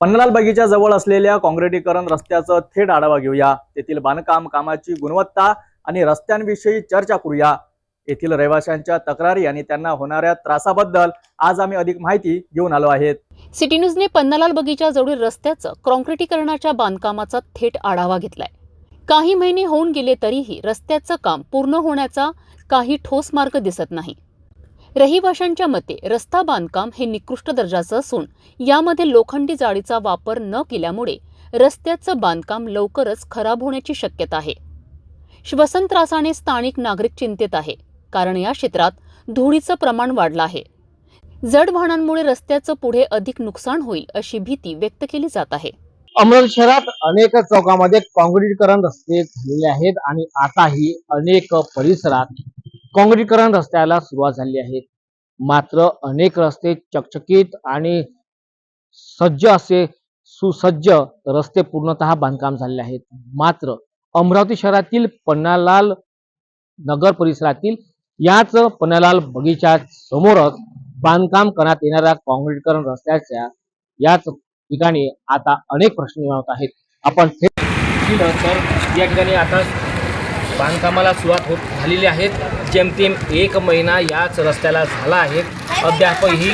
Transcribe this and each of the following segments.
पन्नालाल बगीच्या जवळ असलेल्या काँक्रिटीकरण रस्त्याचं थेट आढावा घेऊया. तेथील बांधकाम कामाची गुणवत्ता आणि रस्त्यांविषयी चर्चा करूया. येथील रहिवाशांच्या तक्रारी आणि त्यांना होणाऱ्या त्रासाबद्दल आज आम्ही अधिक माहिती घेऊन आलो आहेत. सिटी न्यूजने पन्नालाल बगीच्या जवळील रस्त्याचं काँक्रिटीकरणाच्या बांधकामाचा थेट आढावा घेतलाय. काही महिने होऊन गेले तरीही रस्त्याचं काम पूर्ण होण्याचा काही ठोस मार्ग दिसत नाही. रहिवाशांच्या मते रस्ता बांधकाम हे निकृष्ट दर्जाचं असून यामध्ये लोखंडी जाळीचा वापर न केल्यामुळे रस्त्याचं बांधकाम लवकरच खराब होण्याची शक्यता आहे. श्वसन त्रासाने स्थानिक नागरिक चिंतेत आहे कारण या क्षेत्रात धुळीचं प्रमाण वाढलं आहे. जड वाहनांमुळे रस्त्याचं पुढे अधिक नुकसान होईल अशी भीती व्यक्त केली जात आहे. अमरावती शहरात अनेक चौकामध्ये काँक्रिटीकरण रस्ते झालेले आहेत आणि आताही अनेक परिसरात काँक्रिटीकरण रस्त्याला सुरुवात झाली आहे. मात्र अनेक रस्ते चकचकीत आणि सज्ज असे सुसज्ज रस्ते पूर्णतः बांधकाम झालेले आहेत. मात्र अमरावती शहरातील पन्नालाल नगर परिसरातील याच पन्नालाल बगीचा समोरच बांधकाम करण्यात येणाऱ्या काँक्रिटीकरण रस्त्याच्या याच ठिकाणी आता अनेक प्रश्न निर्माण होत आहेत. आपण थेट तर या ठिकाणी आता बांधकामाला सुरुवात होत झालेली आहे जेमतेम एक महिना याच रस्त्याला झाला आहे. अद्यापही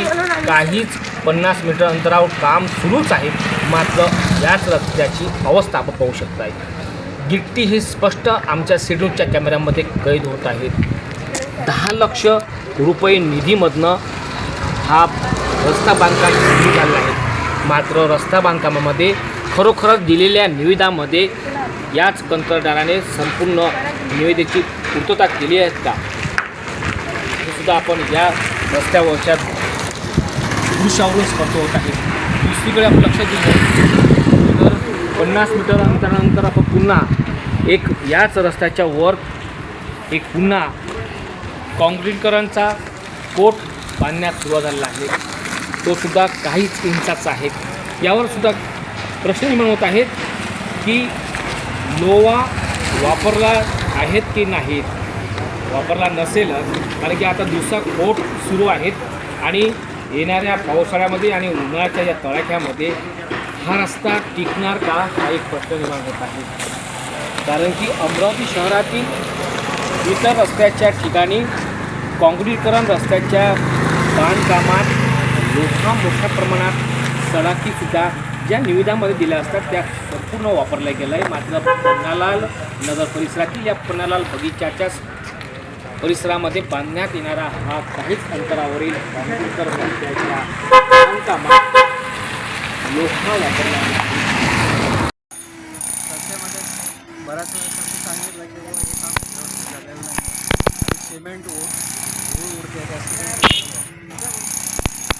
काहीच पन्नास मीटर अंतरावर काम सुरूच आहे. मात्र याच रस्त्याची अवस्था आपण पाहू शकताय. गिट्टी ही स्पष्ट आमच्या सिडूच्या कॅमेऱ्यामध्ये कैद होत आहेत. दहा लक्ष रुपये निधीमधनं हा रस्ता बांधकाम सुरू झाला आहे. मात्र रस्ता बांधकामामध्ये खरोखरच दिलेल्या निविदामध्ये याच कंत्राटदाराने संपूर्ण निविदेची पूर्तता केली आहेत का? हे सुद्धा आपण या रस्त्यावरच्या दृश्यावरून स्पष्ट होत आहे दुसरीकडे आपण लक्षात दिलं तर पन्नास मीटर अंतरानंतर आपण पुन्हा एक याच रस्त्याच्या वर एक पुन्हा काँक्रीटकरणचा कोट बांधण्यास सुरुवात झालेला आहे. तो सुद्धा काहीच इंचाचा आहे. यावर सुद्धा प्रश्न निर्माण होत आहेत की लोवा वापरला आहेत की नाहीत वापरला नसेलच कारण की आता दिवसा खोट सुरू आहेत आणि येणाऱ्या पावसाळ्यामध्ये आणि उन्हाळ्याच्या या तळाख्यामध्ये हा रस्ता टिकणार का हा एक प्रश्न निर्माण होत आहे. कारण की अमरावती शहरातील इतर रस्त्याच्या ठिकाणी काँक्रीटकरण रस्त्याच्या बांधकामात मोठ्या मोठ्या प्रमाणात सडाकीसुद्धा ज्या निविदामध्ये दिल्या असतात त्या संपूर्ण वापरल्या गेल्या आहे मात्र पन्नालाल नगर परिसरातील या पन्नालाल बगीचाच्याच परिसरामध्ये बांधण्यात येणारा हा काहीच अंतरावरील काँक्रीटकरण बांधकामात वापरला आहे. बऱ्याच वेळेसाठी सांगितलं की बाबा हे काम व्यवस्थित झालेलं नाही आणि सिमेंट उ धूळ उडते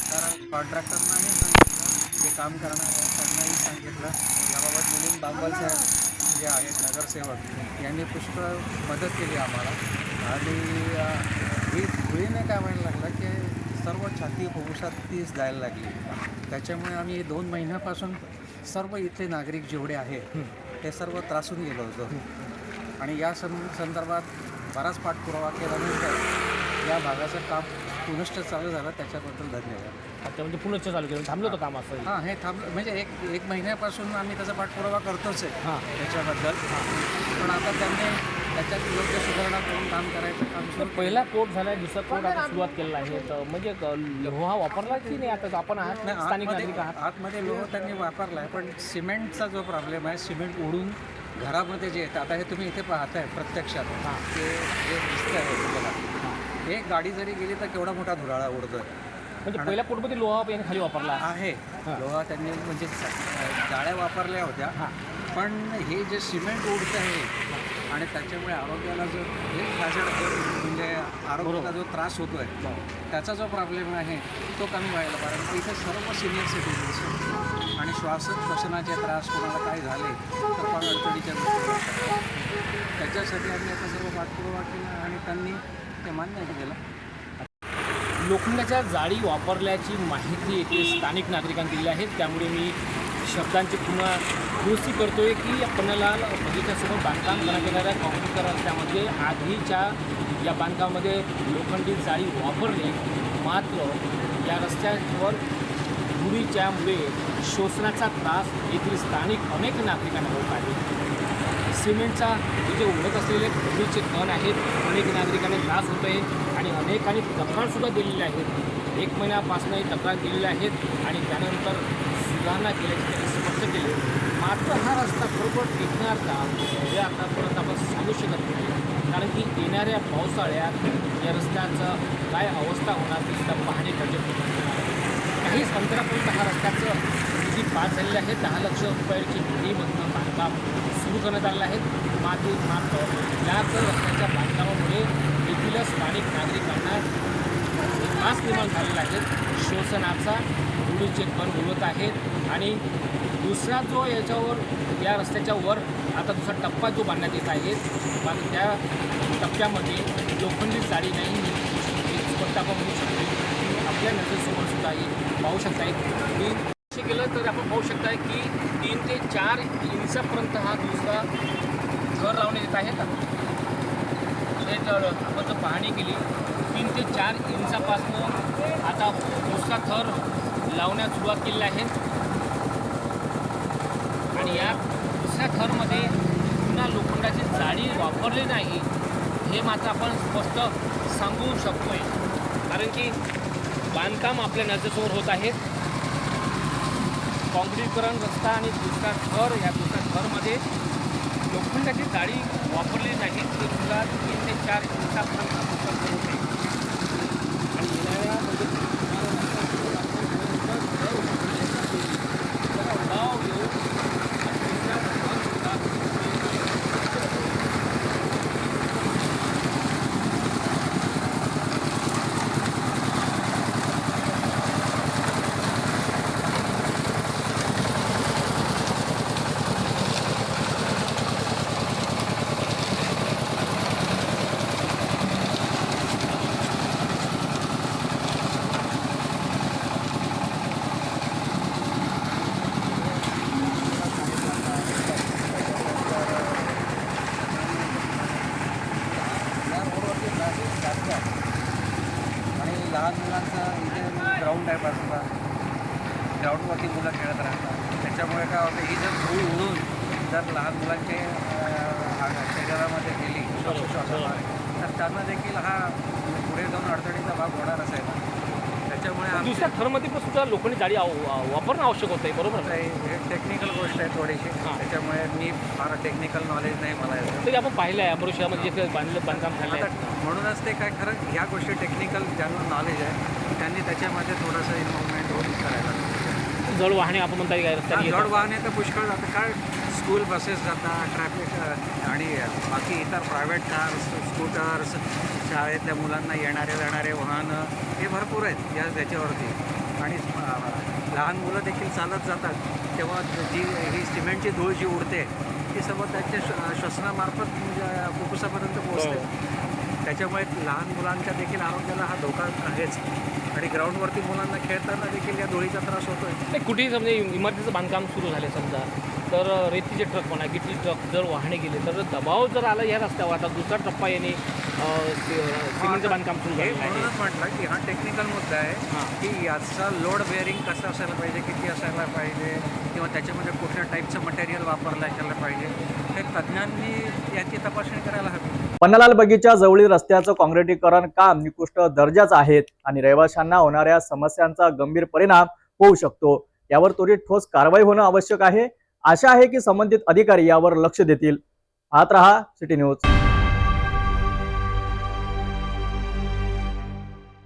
कारण कॉन्ट्रॅक्टरनाही सांगितलं जे काम करणार आहे त्यांनाही सांगितलं. याबाबत मिलिंद बांबल साहेब जे आहेत नगरसेवक यांनी पुष्कळ मदत केली आम्हाला. आणि अ, ही धुळीने काय व्हायला लागलं की सर्व छाती होऊसात तीच जायला लागली. त्याच्यामुळे आम्ही दोन महिन्यापासून सर्व इथले नागरिक जेवढे आहेत ते सर्व त्रासून गेलो होतो. आणि या सं संदर्भात बराच पाठपुरावा केल्यानंतर म्हणजे या भागाचं काम पुनश्च चालू झालं त्याच्याबद्दल धन्यवाद. आता म्हणजे पुनश्च चालू केलं थांबलं होतं काम असं? हां हे थांब म्हणजे एक एक महिन्यापासून आम्ही त्याचा पाठपुरावा करतोच आहे हां. त्याच्याबद्दल. पण आता त्यांनी त्याच्यात योग्य सुधारणा करून काम करायचं काम तर सुरू पहिला कोट झाला दुसरा कोट आता सुरुवात केलेला आहे. तर म्हणजे क- लोहा वापरला की नाही आता? आपण आहात नाही, स्थानिक नागरिक आतमध्ये आहात? आतमध्ये लोह त्यांनी वापरला आहे पण सिमेंटचा जो प्रॉब्लेम आहे सिमेंट उडून घरामध्ये जे येतं आता हे तुम्ही इथे पाहताय प्रत्यक्षात हां. ते जे दिसतं आहे तुम्हाला. एक गाडी जरी गेली तर केवढा मोठा धुराळा उडतोय. म्हणजे पहिल्या कोटमध्ये लोहा याने खाली वापरला. आहे. लोहा त्यांनी म्हणजे जाळ्या वापरल्या होत्या. पण हे जे सिमेंट उडतं आहे आणि त्याच्यामुळे आरोग्याला जो हे hazard म्हणजे आरोग्याला जो त्रास होतोय त्याचा जो प्रॉब्लेम आहे तो कमी व्हायला कारण इथे सर्व सिनियर सिटीजन्स आणि श्वास श्वसनाचे त्रास कोणाला काय झाले तर फार अडचणीच्या. त्याच्यासाठी आम्ही आता सर्व पाठपुरावा केला आणि त्यांनी ते मान्य केलं लोखंडाच्या जाळी वापरल्याची माहिती येथे स्थानिक नागरिकांनी दिली आहे. त्यामुळे मी शब्दांची पुन्हा दुरुस्ती करतोय की आपल्याला बगीच्यासमोर बांधकाम करण्यात येणाऱ्या काँक्रीट रस्त्यामध्ये आधीच्या या बांधकामामध्ये लोखंडी जाळी वापरली मात्र या रस्त्यावर धुळीच्यामुळे शोषणाचा त्रास येथील स्थानिक अनेक नागरिकांना होत आहे. सिमेंटचा जे उडत असलेले धुळीचे कण आहेत अनेक नागरिकांना त्रास होत आहे आणि अनेकांनी तक्रारसुद्धा दिलेल्या आहेत. एक महिन्यापासूनही तक्रार दिलेल्या आहेत आणि त्यानंतर सुधारणा केल्याची त्यांनी स्पष्ट केले. मात्र हा रस्ता खरोखर टिकणार का हे आतापर्यंत आपण सांगू शकत नाही. कारण की येणाऱ्या पावसाळ्यात या रस्त्याचं काय अवस्था होणार ते सुद्धा पाहणे गरजेचं आहे. काहीच अंतरापर्यंत हा रस्त्याचं निधी पास झालेले आहे दहा लक्ष रुपयाची निधीमधनं बांधकाम सुरू करण्यात आलेलं आहे. माती मात्र याच रस्त्याच्या बांधकामामुळे येथील स्थानिक नागरिकांना त्रास निर्माण झालेला आहे. शोषणाचा धुळीचे कण उडवत आहेत. आणि दुसरा जो याच्यावर या रस्त्याच्या वर आता दुसरा टप्पा जो बांधण्यात येत आहे त्या टप्प्यामध्ये लोखंडी जाळी नाही एक स्पष्ट आपण म्हणू शकतो. आपल्या नजरेसमोर सुद्धा पाहू शकता मी गेलं तर आपण पाहू शकताय की तीन ते चार इंचापर्यंत हा दुसरा थर लावण्यात येत आहे. का हे जर आपण जर पाहणी केली तीन ते चार इंचापासून आता दुसरा थर लावण्यास सुरुवात केलेली आहे. आणि या दुसऱ्या थरमध्ये पुन्हा लोखंडाची जाळी वापरली नाही हे मात्र आपण स्पष्ट सांगू शकतोय. कारण की बांधकाम आपल्या नजरेसमोर होत आहे. काँक्रीटकरण रस्ता आणि दुसरा थर या दुसऱ्या थरमध्ये लोखंडाची जाळी वापरली नाही. ती तुला तीन ते चार इंचापर्यंत उपलब्ध होते आणि येणाऱ्या म्हणजे दबाव येऊन दुसरा थर सुद्धा या रोडवरती ट्रॅफिक जास्त आहे आणि लहान मुलांचं इथे बाजूला ग्राउंडवरती मुलं खेळत राहतात. त्याच्यामुळे काय होतं ही जर धूळ उडून जर लहान मुलांचे शरीरामध्ये गेली श्वासोश्वासाद्वारे तर त्यांना देखील हा पुढे जाऊन अडचणीचा भाग आहे ना त्याच्यामुळे दुसऱ्या थरमध्ये पण सुद्धा आव- वा- वापरणं आवश्यक होतं आहे बरोबर हे टेक्निकल गोष्ट आहे थोडीशी. त्याच्यामुळे मी फार टेक्निकल नॉलेज नाही मला याचं. तरी आपण पाहिलं आहे अमृत शहरामध्ये जे काही बांधलं बांधकाम झालं म्हणूनच ते काय खरं ह्या गोष्टी टेक्निकल ज्यांना नॉलेज आहे त्यांनी त्याच्यामध्ये थोडंसं इन्व्हॉल्वमेंट होऊन करायला जड वाहने आपण म्हणता येईल रस्त्याने जड. वाहने तर पुष्कळ जातं काय स्कूल बसेस जातात ट्रॅफिक आणि बाकी इतर प्रायव्हेट कार्स स्कूटर्स शाळेतल्या मुलांना येणारे जाणारे वाहनं हे भरपूर आहेत या त्याच्यावरती. आणि लहान मुलं देखील चालत जातात. तेव्हा जी ही सिमेंटची धूळ जी उडते ती सर्व त्यांच्या श्व- श्वसनामार्फत म्हणजे फुफ्फुसापर्यंत पोहोचते. त्याच्यामुळे लहान मुलांच्या देखील आरोग्याला हा धोका आहेच. आणि ग्राउंडवरती मुलांना खेळताना देखील या धुळीचा त्रास होतोय. नाही कुठेही समजा इमारतीचं बांधकाम सुरू झाले समजा तर रेतीचे ट्रक म्हणा गिटली ट्रक जर वाहने गेले तर दबाव जर आला या रस्त्यावर आता दुसरा टप्पा सि- सिमेंटचं बांधकाम सुरू आहे. म्हणूनच म्हटलं की हा टेक्निकल मुद्दा आहे. की याचा लोड बेअरिंग कसं असायला पाहिजे किती असायला पाहिजे किंवा त्याच्यामध्ये कुठल्या टाईपचं मटेरियल वापरलं असायला पाहिजे हे तज्ज्ञांनी याची तपासणी करायला हवी. पन्नालाल बगीच्या जवळील रस्त्याचं काँक्रिटीकरण काम निकृष्ट दर्जाचं आहेत आणि रहिवाशांना होणाऱ्या समस्यांचा गंभीर परिणाम होऊ शकतो. यावर त्वरित ठोस कारवाई होणं आवश्यक आहे. आशा आहे की संबंधित अधिकारी यावर लक्ष देतील. आत रहा सिटी न्यूज.